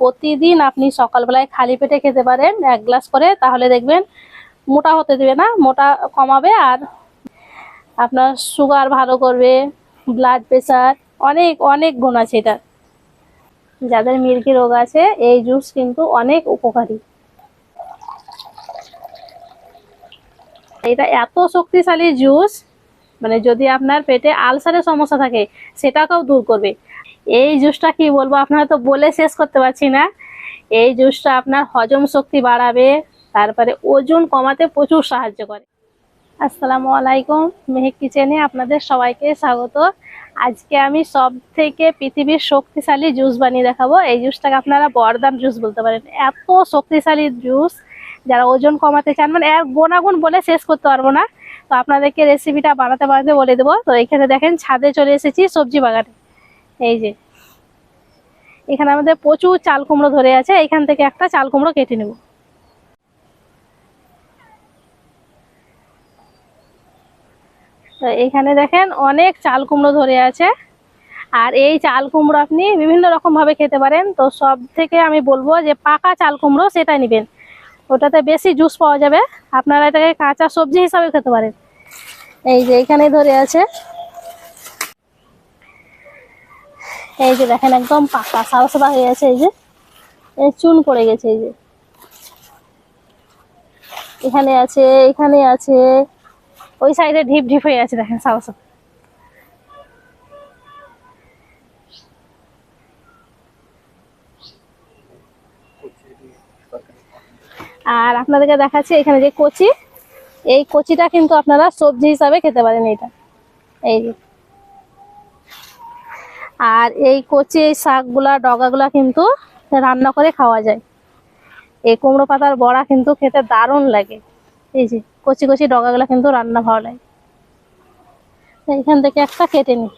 প্রতিদিন আপনি সকালবেলায় খালি পেটে খেতে পারেন এক গ্লাস করে, তাহলে দেখবেন মোটা হতে দেবে না, মোটা কমাবে আর আপনার সুগার ভালো করবে ব্লাড প্রেশার অনেক অনেক গুণ আছে এটা। যাদের মিল্কি রোগ আছে, এই জুস কিন্তু অনেক উপকারী। এটা এত শক্তিশালী জুস মানে যদি আপনার পেটে আলসারের সমস্যা থাকে, সেটাকেও দূর করবে। এই জুসটা কি বলব? আপনারা তো বলে শেষ করতে পারছি না। এই জুসটা আপনার হজম শক্তি বাড়াবে, তারপরে ওজন কমাতে প্রচুর সাহায্য করে। আসসালামু আলাইকুম, মেহেক কিচেনে আপনাদের সবাইকে স্বাগত। আজকে আমি সব থেকে পৃথিবীর শক্তিশালী জুস বানিয়ে দেখাবো। এই জুসটাকে আপনারা বরদাম জুস বলতে পারেন। এত শক্তিশালী জুস, যারা ওজন কমাতে চান মানে এর গুণাগুণ বলে শেষ করতে পারব না। তো আপনাদেরকে রেসিপিটা বানাতে বানাতে বলে দেবো। তো এখানে দেখেন, ছাদে চলে এসেছি সবজি বাগানে। এই যে। এখানে আমাদের প্রচুর চাল কুমড়ো ধরে আছে, এখান থেকে একটা চাল কুমড়ো কেটে নেব। তো এখানে দেখেন অনেক চাল কুমড়ো ধরে আছে, আর এই চাল কুমড়ো আপনি বিভিন্ন রকম ভাবে খেতে পারেন। তো সব থেকে আমি বলব যে পাকা চাল কুমড়ো সেটা নেবেন। ওটাতে বেশি জুস পাওয়া যাবে। আপনারা এটাকে কাঁচা সবজি হিসাবে খেতে পারেন। এই যে এখানে ধরে আছে এই যে দেখেন একদম পাকা সাদা সাদা হয়ে গেছে, এই যে। চুন পড়ে গেছে, এই যে। এখানে আছে এখানে আছে। ওই সাইডে ঢিপ ঢিপ হয়ে আছে, দেখেন সাদা সাদা আর আপনাদেরকে দেখাচ্ছি এখানে যে কচি, এই কচিটা কিন্তু আপনারা সবজি হিসাবে খেতে পারেন এটা এই যে। আর এই কচি এই শাকগুলা, ডগাগুলা কিন্তু রান্না করে খাওয়া যায়। এই কুমড়ো পাতার বড়া কিন্তু খেতে দারুণ লাগে। এই যে কচি কচি ডগাগুলা কিন্তু রান্না ভালো লাগে। এখান থেকে একটা কেটে নিই।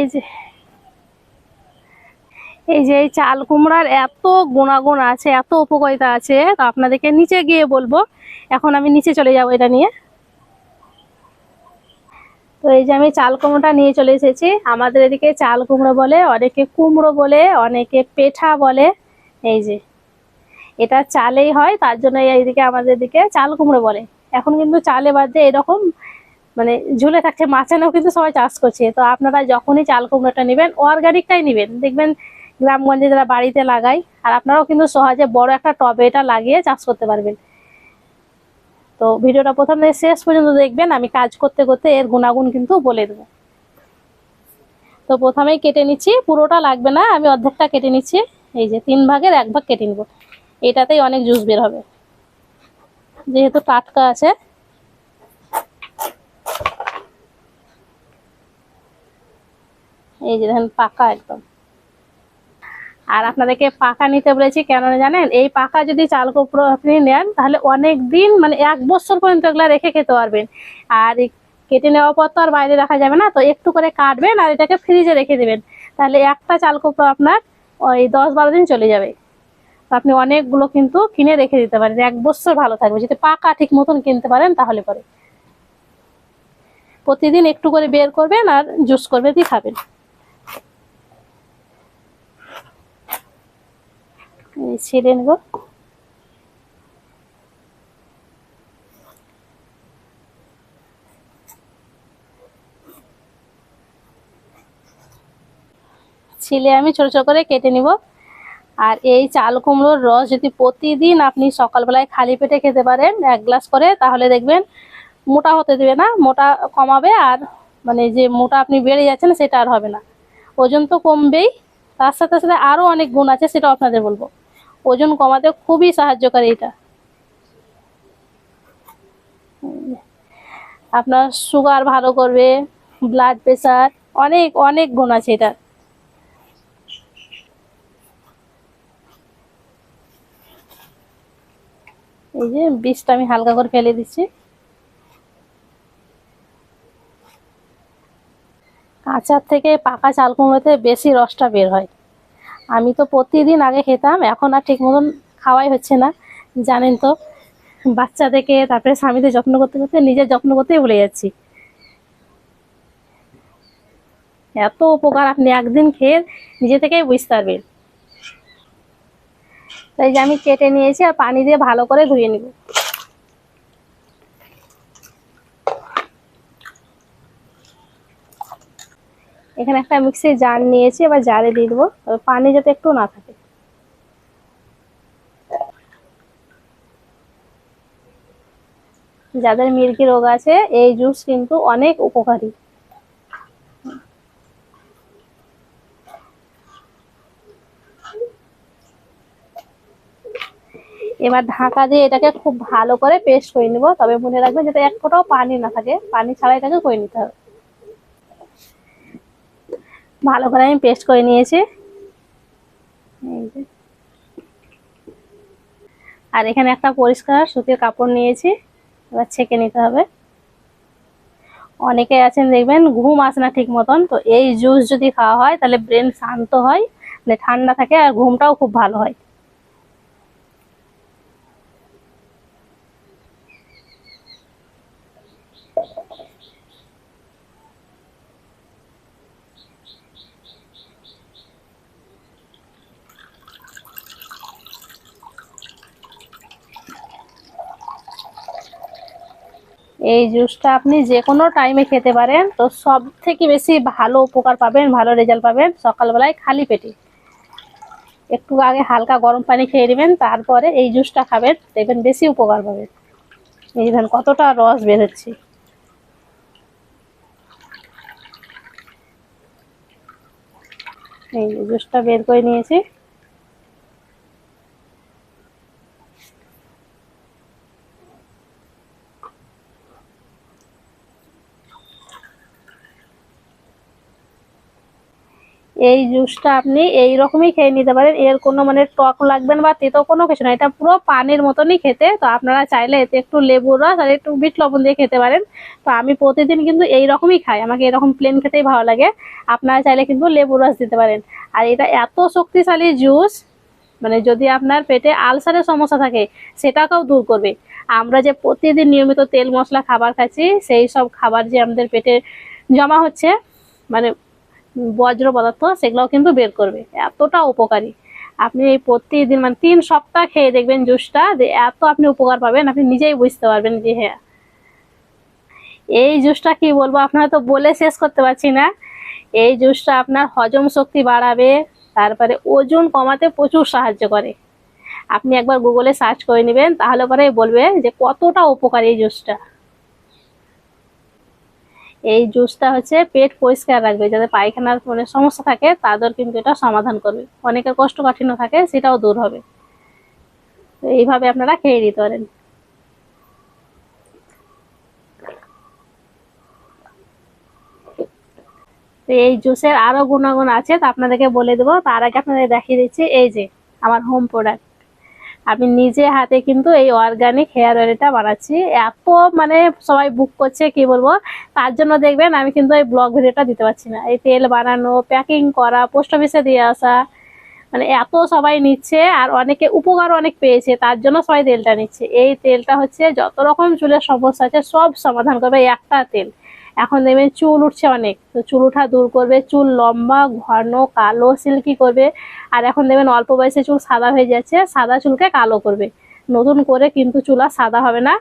এই যে এই যে এই চাল কুমড়ার এত গুণাগুণ আছে, এত উপকারিতা আছে, তো আপনাদেরকে নিচে গিয়ে বলব। এখন আমি নিচে চলে যাব এটা নিয়ে। তো এই যে আমি চাল কুমড়োটা নিয়ে চলে এসেছি। আমাদের এদিকে চাল কুমড়ো বলে, অনেকে কুমড়ো বলে, অনেকে পেঠা বলে। এই যে, এটা চালেই হয়, তার জন্য এইদিকে আমাদের দিকে চাল কুমড়ো বলে। এখন কিন্তু চালে বাদ দিয়ে এরকম মানে ঝুলে থাকছে মাচানেও কিন্তু সবাই চাষ করছে। তো আপনারা যখনই চাল কুমড়োটা নেবেন অর্গানিকটাই নেবেন। দেখবেন গ্রামগঞ্জে যারা বাড়িতে লাগায়, আর আপনারাও কিন্তু সহজে বড় একটা টবে এটা লাগিয়ে চাষ করতে পারবেন। তো ভিডিওটা প্রথম থেকে শেষ পর্যন্ত দেখবেন, আমি কাজ করতে করতে এর গুণাগুণ কিন্তু বলে দেবো। তো প্রথমেই কেটে নিচ্ছি, পুরোটা লাগবে না, আমি অর্ধেকটা কেটে নিচ্ছি। এই যে তিন ভাগের এক ভাগ কেটে নিব। এটাতেই অনেক জুস বের হবে। যেহেতু টাটকা আছে এই যে দেখেন পাকা একদম। আর আপনাদেরকে পাকা নিতে বলেছি কেন জানেন, এই পাকা যদি চাল কুমড়ো আপনি নেন, তাহলে অনেক দিন মানে এক বছর পর্যন্ত এগুলো রেখে খেতে পারবেন। আর কেটে নেওয়ার পর তো আর বাইরে রাখা যাবে না, তো একটু করে কাটবেন আর এটাকে ফ্রিজে রেখে দেবেন। তাহলে একটা চাল কুমড়ো আপনার ওই দশ বারো দিন চলে যাবে। তো আপনি অনেকগুলো কিন্তু কিনে রেখে দিতে পারেন, এক বছর ভালো থাকবে। যদি পাকা ঠিক মতন কিনতে পারেন, তাহলে পরে। প্রতিদিন একটু করে বের করবেন আর জুস করবে দিয়ে খাবেন। ছেড়ে নেব। ছিলে আমি ছোট ছোট করে কেটে নিব। আর এই চাল কুমড়োর রস যদি প্রতিদিন আপনি সকালবেলায় খালি পেটে খেতে পারেন এক গ্লাস করে, তাহলে দেখবেন মোটা হতে দেবে না, মোটা কমাবে আর মানে যে মোটা আপনি বেড়ে যাচ্ছেন সেটা আর হবে না। ওজন তো কমবেই, তার সাথে সাথে আরও অনেক গুণ আছে সেটাও আপনাদের বলব। ওজন কমাতে খুবই সাহায্য করে এটা। আপনার সুগার ভালো করবে ব্লাড প্রেশার অনেক অনেক গুণ আছে এটার। এই যে বীজটা আমি হালকা করে ফেলে দিচ্ছি। কাঁচার থেকে পাকা চাল কুমড়োতে বেশি রসটা বের হয়। আমি তো প্রতিদিন আগে খেতাম, এখন আর ঠিক মতন খাওয়াই হচ্ছে না, জানেন তো। বাচ্চা থেকে তারপরে স্বামীদের যত্ন করতে করতে নিজের যত্ন করতেই ভুলে যাচ্ছি। এত উপকার আপনি একদিন খেয়ে নিজে থেকেই বুঝতে পারবেন। তাই যে আমি কেটে নিয়েছি আর পানি দিয়ে ভালো করে ধুয়ে নিব। এখানে একটা মিক্সির জার নিয়েছি, এবার জারে দিয়ে দেবো। তবে পানি যাতে একটু না থাকে। যাদের মিল্কি রোগ আছে, এই জুস কিন্তু অনেক উপকারী। এবার ঢাকা দিয়ে এটাকে খুব ভালো করে পেস্ট করে নিব। তবে মনে রাখবেন যাতে এক ফোঁটাও পানি না থাকে। পানি ছাড়া এটাকে করে নিতে হবে। ভালো করে আমি পেস্ট করে নিয়েছি। আর এখানে একটা পরিষ্কার সুতির কাপড় নিয়েছি, এবার ছেঁকে নিতে হবে। অনেকে আছেন দেখবেন, ঘুম আসে না ঠিক মতন, তো এই জুস যদি খাওয়া হয়, তাহলে ব্রেন শান্ত হয় মানে ঠান্ডা থাকে আর ঘুমটাও খুব ভালো হয়। এই জুসটা আপনি যে কোনো টাইমে খেতে পারেন। তো সব থেকে বেশি ভালো উপকার পাবেন, ভালো রেজাল্ট পাবেন সকালবেলায় খালি পেটে। একটু আগে হালকা গরম পানি খেয়ে নেবেন, তারপরে এই জুসটা খাবেন, দেখবেন বেশি উপকার পাবেন। এই দেখেন, কতটা রস বের হচ্ছে। এই জুসটা বের করে নিয়েছি। এই জুসটা আপনি এই রকমই খেয়ে নিতে পারেন। এর কোনো মানে টক লাগবে না বা তেতো কোনো কিছু না। এটা পুরো পানির মতনই খেতে। তো আপনারা চাইলে এতে একটু লেবুর রস আর একটু বিট লবণ দিয়ে খেতে পারেন। তো আমি প্রতিদিন কিন্তু এই রকমই খাই। আমাকে এরকম প্লেন খেতেই ভালো লাগে। আপনারা চাইলে কিন্তু লেবুর রস দিতে পারেন। আর এটা এত শক্তিশালী জুস মানে যদি আপনার পেটে আলসারের সমস্যা থাকে, সেটাকেও দূর করবে। আমরা যে প্রতিদিন নিয়মিত তেল মশলা খাবার খাচ্ছি, সেই সব খাবার যে আমাদের পেটে জমা হচ্ছে মানে বজ্র পদার্থ, সেগুলোও কিন্তু বের করবে। এতটা উপকারী। আপনি এই প্রতিদিন মানে তিন সপ্তাহ খেয়ে দেখবেন জুসটা, যে এত আপনি উপকার পাবেন, আপনি নিজেই বুঝতে পারবেন যে হ্যাঁ। এই জুসটা কি বলব, আপনারা তো বলে শেষ করতে পারছি না। এই জুসটা আপনার হজম শক্তি বাড়াবে, তারপরে ওজন কমাতে প্রচুর সাহায্য করে। আপনি একবার গুগলে সার্চ করে নেবেন, তাহলে পরে বলবে যে কতটা উপকারী এই জুসটা। এই জুসটা হচ্ছে পেট পরিষ্কার রাখবে যাদের পায়খানার মানে সমস্যা থাকে, তাদের কিন্তু এটা সমাধান করবে। অনেকের কোষ্ঠকাঠিন্য থাকে, সেটাও দূর হবে। তো এইভাবে আপনারা খেয়ে দিতে পারেন। তো এই জুসের আরও গুণাগুণ আছে, তা আপনাদেরকে বলে দেবো। তার আগে আপনাদের দেখিয়ে দিচ্ছি, এই যে, আমার হোম প্রোডাক্ট আমি নিজে হাতে কিন্তু এই অর্গানিক হেয়ার অয়েলটা বানাচ্ছি। এত মানে সবাই বুক করছে, কি বলব? তার জন্য দেখবেন আমি কিন্তু এই ব্লগ ভিডিওটা দিতে পারছি না। এই তেল বানানো প্যাকিং করা পোস্ট অফিসে দিয়ে আসা মানে এত সবাই নিচ্ছে আর অনেকে উপকার অনেক পেয়েছে, তার জন্য সবাই তেলটা নিচ্ছে। এই তেলটা হচ্ছে যত রকম চুলের সমস্যা আছে সব সমাধান করবে একটা তেল। এখন দেখবেন চুল উঠছে অনেক। তো চুল উঠা দূর করবে, চুল লম্বা, ঘন, কালো, সিল্কি করবে। আর এখন দেখবেন অল্প বয়সে চুল সাদা হয়ে যাচ্ছে, সাদা চুলকে কালো করবে। নতুন করে কিন্তু চুল আর সাদা হবে না।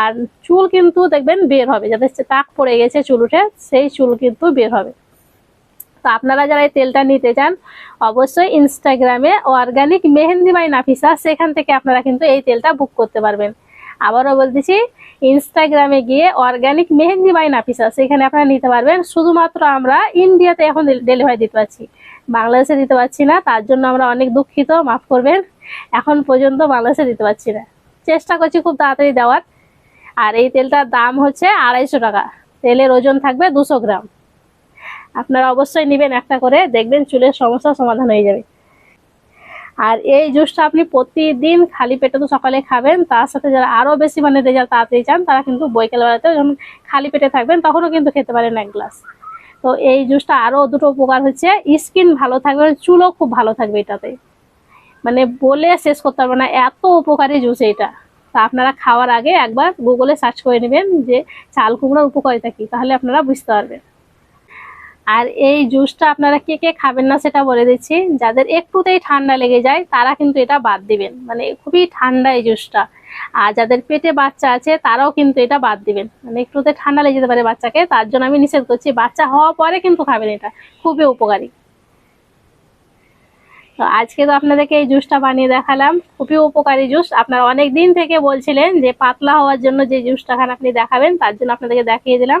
আর চুল কিন্তু দেখবেন বের হবে যাদের তাক পড়ে গেছে চুল উঠে, সেই চুল কিন্তু বের হবে। তো আপনারা যারা এই তেলটা নিতে চান, অবশ্যই ইনস্টাগ্রামে অর্গানিক মেহেন্দি বাই নাফিসা সেখান থেকে আপনারা কিন্তু এই তেলটা বুক করতে পারবেন। আবারও বলতেছি ইনস্টাগ্রামে গিয়ে অর্গানিক মেহেন্দি বাই নাফিসা সেখানে আপনারা নিতে পারবেন। শুধুমাত্র আমরা ইন্ডিয়াতে এখন ডেলিভারি দিতে পারছি। বাংলাদেশে দিতে পারছি না, তার জন্য আমরা অনেক দুঃখিত, মাফ করবেন। এখন পর্যন্ত বাংলাদেশে দিতে পারছি না। চেষ্টা করছি খুব তাড়াতাড়ি দেওয়ার। আর এই তেলটার দাম হচ্ছে আড়াইশো টাকা। তেলের ওজন থাকবে দুশো গ্রাম। আপনারা অবশ্যই নেবেন একটা করে, দেখবেন চুলের সমস্যার সমাধান হয়ে যাবে। আর এই জুসটা আপনি প্রতিদিন খালি পেটে তো সকালে খাবেন, তার সাথে যারা আরও বেশি মানে রেজাল্ট তাড়াতাড়ি চান, তারা কিন্তু বৈকাল বেলাতেও যখন খালি পেটে থাকবেন, তখনও কিন্তু খেতে পারেন এক গ্লাস। তো এই জুসটা আরও দুটো উপকার হচ্ছে, স্কিন ভালো থাকবে চুলও খুব ভালো থাকবে এটাতে। মানে বলে শেষ করতে পারবে না, এত উপকারী জুস এটা। তা আপনারা খাওয়ার আগে একবার গুগলে সার্চ করে নেবেন যে চাল কুমড়োর উপকারিতা কী, তাহলে আপনারা বুঝতে পারবেন। আর এই জুসটা আপনারা কে কে খাবেন না সেটা বলে দিচ্ছি। যাদের একটুতেই ঠান্ডা লেগে যায়, তারা কিন্তু এটা বাদ দিবেন। মানে খুবই ঠান্ডা এই জুসটা। আর যাদের পেটে বাচ্চা আছে, তারাও কিন্তু এটা বাদ দিবেন। মানে একটুতে ঠান্ডা লেগে যেতে পারে বাচ্চাকে, তার জন্য আমি নিষেধ করছি, বাচ্চা হওয়ার পরে কিন্তু খাবেন এটা। খুবই উপকারী। তো আজকে তো আপনাদেরকে এই জুসটা বানিয়ে দেখালাম। খুবই উপকারী জুস। আপনারা অনেক দিন থেকে বলছিলেন যে, পাতলা হওয়ার জন্য যে জুসটা খান আপনি দেখাবেন, তার জন্য আপনাদেরকে দেখিয়ে দিলাম।